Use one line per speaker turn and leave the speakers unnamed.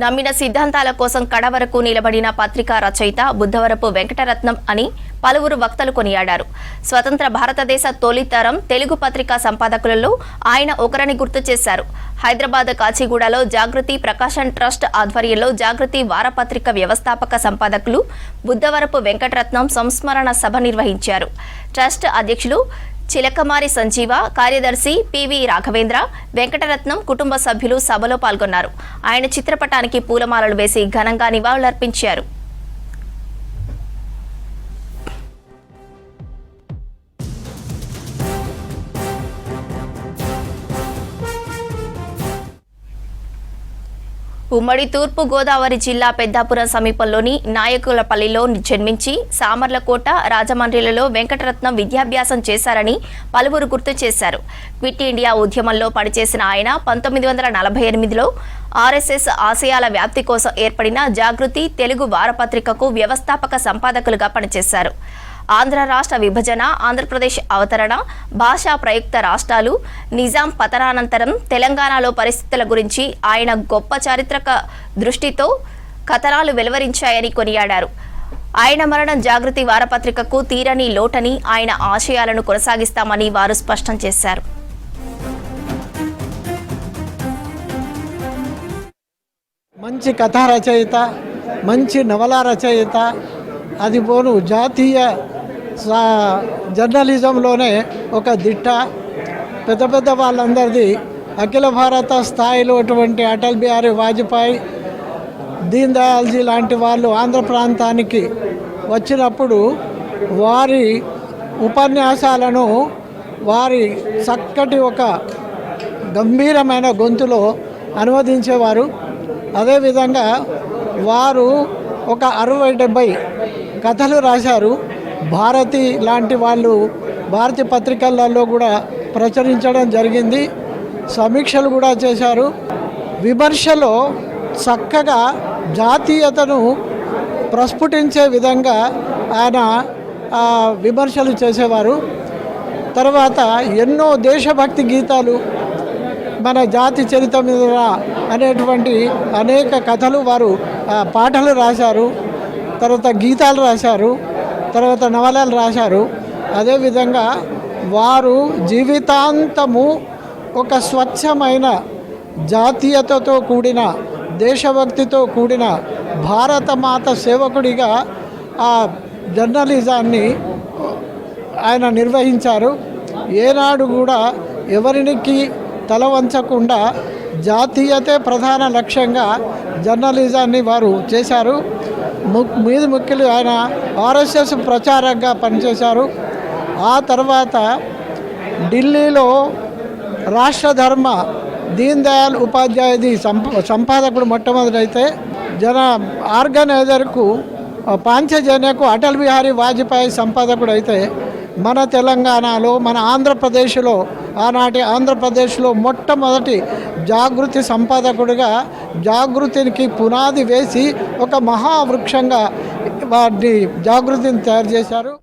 నమ్మిన సిద్ధాంతాల కోసం కడవరకు నిలబడిన పత్రికా రచయిత బుద్ధవరపు వెంకటరత్నం అని పలువురు వక్తలు కొనియాడారు. స్వతంత్ర భారతదేశ తొలితరం తెలుగు పత్రికా సంపాదకులలో ఆయన ఒకరని గుర్తు చేశారు. హైదరాబాద్ కాచిగూడలో జాగృతి ప్రకాశన్ ట్రస్ట్ ఆధ్వర్యంలో జాగృతి వారపత్రిక వ్యవస్థాపక సంపాదకులు బుద్ధవరపు వెంకటరత్నం సంస్మరణ సభ నిర్వహించారు. ట్రస్ట్ అధ్యక్షులు చిలకమారి సంజీవ కార్యదర్శి పివి రాఘవేంద్ర వెంకటరత్నం కుటుంబ సభ్యులు సభలో పాల్గొన్నారు. ఆయన చిత్రపటానికి పూలమాలలు వేసి ఘనంగా నివాళులర్పించారు. ఉమ్మడి తూర్పు గోదావరి జిల్లా పెద్దాపురం సమీపంలోని నాయకులపల్లిలో జన్మించి సామర్లకోట రాజమండ్రిలలో వెంకటరత్నం విద్యాభ్యాసం చేశారని పలువురు గుర్తు చేశారు. క్విట్ ఇండియా ఉద్యమంలో పనిచేసిన ఆయన పంతొమ్మిది వందల నలభై ఎనిమిదిలో ఆర్ఎస్ఎస్ ఆశయాల వ్యాప్తి కోసం ఏర్పడిన జాగృతి తెలుగు వారపత్రికకు వ్యవస్థాపక సంపాదకులుగా పనిచేశారు. ఆంధ్ర రాష్ట్ర విభజన ఆంధ్రప్రదేశ్ అవతరణ భాషా ప్రయుక్త రాష్ట్రాలు నిజాం పతనానంతరం తెలంగాణలో పరిస్థితుల గురించి ఆయన గొప్ప చారిత్రక దృష్టితో కథనాలు వెలువరించాయని కొనియాడారు. ఆయన మరణం జాగృతి వారపత్రికకు తీరని లోటని ఆయన ఆశయాలను కొనసాగిస్తామని వారు స్పష్టం చేశారు.
మంచి కథా రచయిత మంచి నవలా రచయిత అది పోను జాతీయ జర్నలిజంలోనే ఒక దిట్ట. పెద్ద పెద్ద వాళ్ళందరిది అఖిల భారత స్థాయిలో అటువంటి అటల్ బిహారీ వాజ్పేయి దీన్ దయాల్జీ లాంటి వాళ్ళు ఆంధ్ర ప్రాంతానికి వచ్చినప్పుడు వారి ఉపన్యాసాలను వారి చక్కటి ఒక గంభీరమైన గొంతులో అనువదించేవారు. అదేవిధంగా వారు ఒక అరవై డెబ్భై కథలు రాశారు. భారతి లాంటి వాళ్ళు భారతి పత్రికలలో కూడా ప్రచురించడం జరిగింది. సమీక్షలు కూడా చేశారు. విమర్శలో చక్కగా జాతీయతను ప్రస్ఫుటించే విధంగా ఆయన విమర్శలు చేసేవారు. తర్వాత ఎన్నో దేశభక్తి గీతాలు మన జాతి చరిత్ర మీద అనేటువంటి అనేక కథలు వారు పాటలు రాశారు. తర్వాత గీతాలు రాశారు. తర్వాత నవలలు రాశారు. అదేవిధంగా వారు జీవితాంతము ఒక స్వచ్ఛమైన జాతీయతతో కూడిన దేశభక్తితో కూడిన భారతమాత సేవకుడిగా ఆ జర్నలిజాన్ని ఆయన నిర్వహించారు. ఏనాడు కూడా ఎవరికి తల వంచకుండా జాతీయతే ప్రధాన లక్ష్యంగా జర్నలిజాన్ని వారు చేశారు. మీది ముఖ్యులు ఆయన ఆర్ఎస్ఎస్ ప్రచారంగా పనిచేశారు. ఆ తర్వాత ఢిల్లీలో రాష్ట్ర ధర్మ దీన్ దయాళ్ ఉపాధ్యాయుది సంప సంపాదకుడు మొట్టమొదటైతే జన ఆర్గనైజర్కు పాంచజన్యకు అటల్ బిహారీ వాజ్పేయి సంపాదకుడు అయితే మన తెలంగాణలో మన ఆంధ్రప్రదేశ్లో ఆనాటి ఆంధ్రప్రదేశ్లో మొట్టమొదటి జాగృతి సంపాదకుడిగా జాగృతికి పునాది వేసి ఒక మహావృక్షంగా వాటిని జాగృతిని తయారు చేశారు.